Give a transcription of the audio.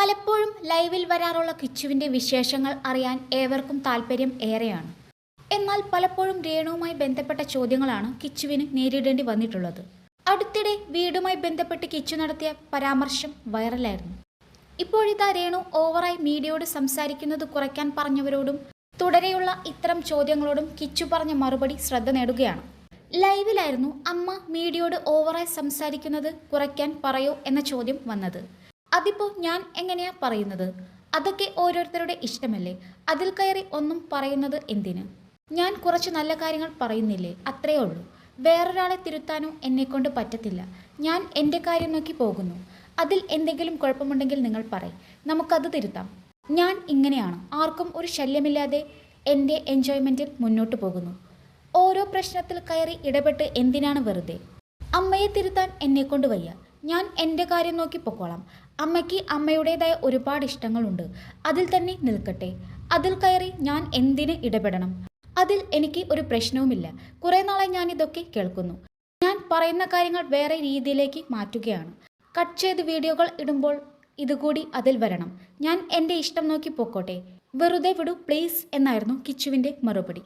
പലപ്പോഴും ലൈവിൽ വരാറുള്ള കിച്ചുവിന്റെ വിശേഷങ്ങൾ അറിയാൻ ഏവർക്കും താല്പര്യം ഏറെയാണ്. എന്നാൽ പലപ്പോഴും രേണുവുമായി ബന്ധപ്പെട്ട ചോദ്യങ്ങളാണ് കിച്ചുവിന് നേരിടേണ്ടി വന്നിട്ടുള്ളത്. അടുത്തിടെ വീടുമായി ബന്ധപ്പെട്ട് കിച്ചു നടത്തിയ പരാമർശം വൈറലായിരുന്നു. ഇപ്പോഴിതാ രേണു ഓവറായി മീഡിയയോട് സംസാരിക്കുന്നത് കുറയ്ക്കാൻ പറഞ്ഞവരോടും തുടരെയുള്ള ഇത്തരം ചോദ്യങ്ങളോടും കിച്ചു പറഞ്ഞ മറുപടി ശ്രദ്ധ നേടുകയാണ്. ലൈവിലായിരുന്നു അമ്മ മീഡിയയോട് ഓവറായി സംസാരിക്കുന്നത് കുറയ്ക്കാൻ പറയൂ എന്ന ചോദ്യം വന്നത്. അതിപ്പോൾ ഞാൻ എങ്ങനെയാ പറയുന്നത്? അതൊക്കെ ഓരോരുത്തരുടെ ഇഷ്ടമല്ലേ? അതിൽ കയറി ഒന്നും പറയുന്നത് എന്തിന്? ഞാൻ കുറച്ച് നല്ല കാര്യങ്ങൾ പറയുന്നില്ലേ? അത്രേ ഉള്ളൂ. വേറൊരാളെ തിരുത്താനോ എന്നെക്കൊണ്ട് പറ്റത്തില്ല. ഞാൻ എന്റെ കാര്യം നോക്കി പോകുന്നു. അതിൽ എന്തെങ്കിലും കുഴപ്പമുണ്ടെങ്കിൽ നിങ്ങൾ പറയും. നമുക്കത് തിരുത്താം. ഞാൻ ഇങ്ങനെയാണ്. ആർക്കും ഒരു ശല്യമില്ലാതെ എന്റെ എൻജോയ്മെന്റിൽ മുന്നോട്ട് പോകുന്നു. ഓരോ പ്രശ്നത്തിൽ കയറി ഇടപെട്ട് എന്തിനാണ് വെറുതെ? അമ്മയെ തിരുത്താൻ എന്നെക്കൊണ്ട് വയ്യ. ഞാൻ എന്റെ കാര്യം നോക്കി പൊക്കോളാം. അമ്മയ്ക്ക് അമ്മയുടേതായ ഒരുപാട് ഇഷ്ടങ്ങളുണ്ട്. അതിൽ തന്നെ നിൽക്കട്ടെ. അതിൽ കയറി ഞാൻ എന്തിന് ഇടപെടണം? അതിൽ എനിക്ക് ഒരു പ്രശ്നവുമില്ല. കുറേ നാളായി ഞാൻ ഇതൊക്കെ കേൾക്കുന്നു. ഞാൻ പറയുന്ന കാര്യങ്ങൾ വേറെ രീതിയിലേക്ക് മാറ്റുകയാണ്. കട്ട് ചെയ്ത് വീഡിയോകൾ ഇടുമ്പോൾ ഇതുകൂടി അതിൽ വരണം. ഞാൻ എന്റെ ഇഷ്ടം നോക്കി പോക്കോട്ടെ. വെറുതെ വിടൂ പ്ലീസ് എന്നായിരുന്നു കിച്ചുവിന്റെ മറുപടി.